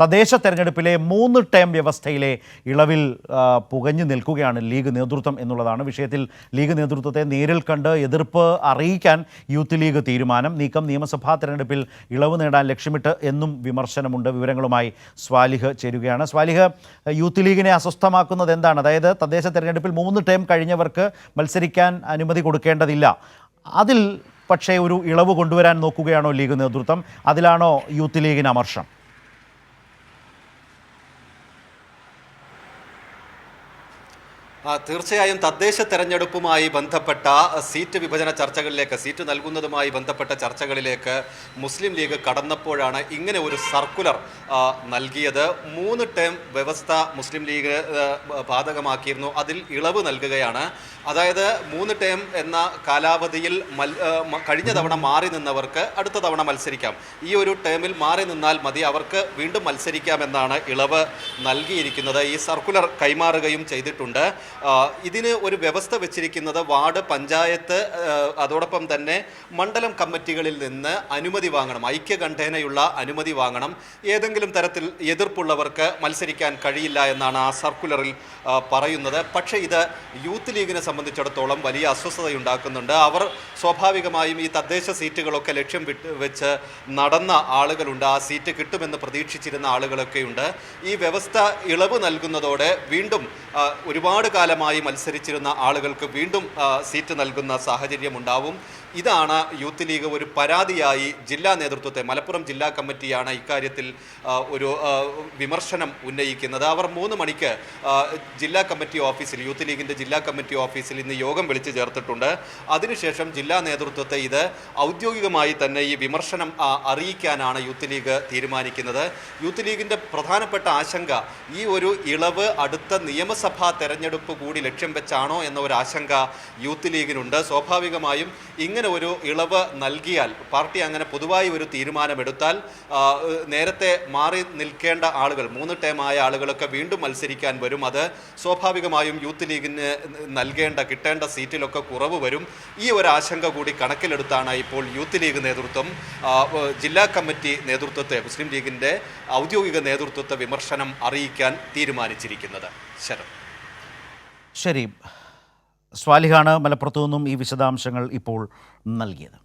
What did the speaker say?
തദ്ദേശ തെരഞ്ഞെടുപ്പിലെ മൂന്ന് ടേം വ്യവസ്ഥയിലെ ഇളവിൽ പുകഞ്ഞു നിൽക്കുകയാണ് ലീഗ് നേതൃത്വം എന്നുള്ളതാണ് വിഷയത്തിൽ. ലീഗ് നേതൃത്വത്തെ നേരിൽ കണ്ട് എതിർപ്പ് അറിയിക്കാൻ യൂത്ത് ലീഗ് തീരുമാനം. നീക്കം നിയമസഭാ തെരഞ്ഞെടുപ്പിൽ ഇളവ് നേടാൻ ലക്ഷ്യമിട്ട് എന്നും വിമർശനമുണ്ട്. വിവരങ്ങളുമായി സ്വാലിഹ് ചേരുകയാണ്. സ്വാലിഹ് യൂത്ത് ലീഗിനെ അസ്വസ്ഥമാക്കുന്നത് എന്താണ്? അതായത് തദ്ദേശ തെരഞ്ഞെടുപ്പിൽ മൂന്ന് ടേം കഴിഞ്ഞവർക്ക് മത്സരിക്കാൻ അനുമതി കൊടുക്കേണ്ടതില്ല. അതിൽ പക്ഷേ ഒരു ഇളവ് കൊണ്ടുവരാൻ നോക്കുകയാണോ ലീഗ് നേതൃത്വം? അതിലാണോ യൂത്ത് ലീഗിന് അമർഷം? തീർച്ചയായും തദ്ദേശ തെരഞ്ഞെടുപ്പുമായി ബന്ധപ്പെട്ട സീറ്റ് വിഭജന ചർച്ചകളിലേക്ക് സീറ്റ് നൽകുന്നതുമായി ബന്ധപ്പെട്ട ചർച്ചകളിലേക്ക് മുസ്ലിം ലീഗ് കടന്നപ്പോഴാണ് ഇങ്ങനെ ഒരു സർക്കുലർ നൽകിയത്. മൂന്ന് ടേം വ്യവസ്ഥ മുസ്ലിം ലീഗ് ബാധകമാക്കിയിരുന്നു. അതിൽ ഇളവ് നൽകുകയാണ്. അതായത് മൂന്ന് ടേം എന്ന കാലാവധിയിൽ കഴിഞ്ഞ തവണ മാറി നിന്നവർക്ക് അടുത്ത തവണ മത്സരിക്കാം. ഈ ഒരു ടേമിൽ മാറി നിന്നാൽ മതി അവർക്ക് വീണ്ടും മത്സരിക്കാമെന്നാണ് ഇളവ് നൽകിയിരിക്കുന്നത്. ഈ സർക്കുലർ കൈമാറുകയും ചെയ്തിട്ടുണ്ട്. ഇതിന് ഒരു വ്യവസ്ഥ വെച്ചിരിക്കുന്നത് വാർഡ് പഞ്ചായത്ത് അതോടൊപ്പം തന്നെ മണ്ഡലം കമ്മിറ്റികളിൽ നിന്ന് അനുമതി വാങ്ങണം ഐക്യകണ്ഠേനയുള്ള അനുമതി വാങ്ങണം. ഏതെങ്കിലും തരത്തിൽ എതിർപ്പുള്ളവർക്ക് മത്സരിക്കാൻ കഴിയില്ല എന്നാണ് ആ സർക്കുലറിൽ പറയുന്നത്. പക്ഷേ ഇത് യൂത്ത് ലീഗിനെ സംബന്ധിച്ചിടത്തോളം വലിയ അസ്വസ്ഥതയുണ്ടാക്കുന്നുണ്ട്. അവർ സ്വാഭാവികമായും ഈ തദ്ദേശ സീറ്റുകളൊക്കെ ലക്ഷ്യം വിട്ട് വെച്ച് നടന്ന ആളുകളുണ്ട്. ആ സീറ്റ് കിട്ടുമെന്ന് പ്രതീക്ഷിച്ചിരുന്ന ആളുകളൊക്കെയുണ്ട്. ഈ വ്യവസ്ഥ ഇളവ് നൽകുന്നതോടെ വീണ്ടും ഒരുപാട് കാലമായി മത്സരിച്ചിരുന്ന ആളുകൾക്ക് വീണ്ടും സീറ്റ് നൽകുന്ന സാഹചര്യം ഉണ്ടാവും ഇതാണ് യൂത്ത് ലീഗ് ഒരു പരാതിയായി ജില്ലാ നേതൃത്വത്തെ മലപ്പുറം ജില്ലാ കമ്മിറ്റിയാണ് ഇക്കാര്യത്തിൽ ഒരു വിമർശനം ഉന്നയിക്കുന്നത്. അവർ മൂന്ന് മണിക്ക് ജില്ലാ കമ്മിറ്റി ഓഫീസിൽ യൂത്ത് ലീഗിന്റെ ജില്ലാ കമ്മിറ്റി ഓഫീസിൽ ഇന്ന് യോഗം വിളിച്ചു ചേർത്തിട്ടുണ്ട്. അതിനുശേഷം ജില്ലാ നേതൃത്വത്തെ ഇത് ഔദ്യോഗികമായി തന്നെ ഈ വിമർശനം അറിയിക്കാനാണ് യൂത്ത് ലീഗ് തീരുമാനിക്കുന്നത്. യൂത്ത് ലീഗിന്റെ പ്രധാനപ്പെട്ട ആശങ്ക ഈ ഒരു ഇളവ് അടുത്ത നിയമസഭാ തെരഞ്ഞെടുപ്പ് കൂടി ലക്ഷ്യം വെച്ചാണോ എന്ന ഒരു ആശങ്ക യൂത്ത് ലീഗിനുണ്ട്. സ്വാഭാവികമായും ഇങ്ങനെ ഒരു ഇളവ് നൽകിയാൽ പാർട്ടി അങ്ങനെ പൊതുവായി ഒരു തീരുമാനമെടുത്താൽ നേരത്തെ മാറി നിൽക്കേണ്ട ആളുകൾ മൂന്ന് ടേമായ ആളുകളൊക്കെ വീണ്ടും മത്സരിക്കാൻ വരും. അത് സ്വാഭാവികമായും യൂത്ത് ലീഗിന് നൽകേണ്ട കിട്ടേണ്ട സീറ്റിലൊക്കെ കുറവ് വരും. ഈ ഒരു ആശങ്ക കൂടി കണക്കിലെടുത്താണ് ഇപ്പോൾ യൂത്ത് ലീഗ് നേതൃത്വം ജില്ലാ കമ്മിറ്റി നേതൃത്വത്തെ മുസ്ലിം ലീഗിന്റെ ഔദ്യോഗിക നേതൃത്വത്തെ വിമർശനം അറിയിക്കാൻ തീരുമാനിച്ചിരിക്കുന്നത്. ശരം ശരി സ്വാലിഹാണ് മലപ്പുറത്തു നിന്നും ഈ വിശദാംശങ്ങൾ ഇപ്പോൾ നൽകിയത്.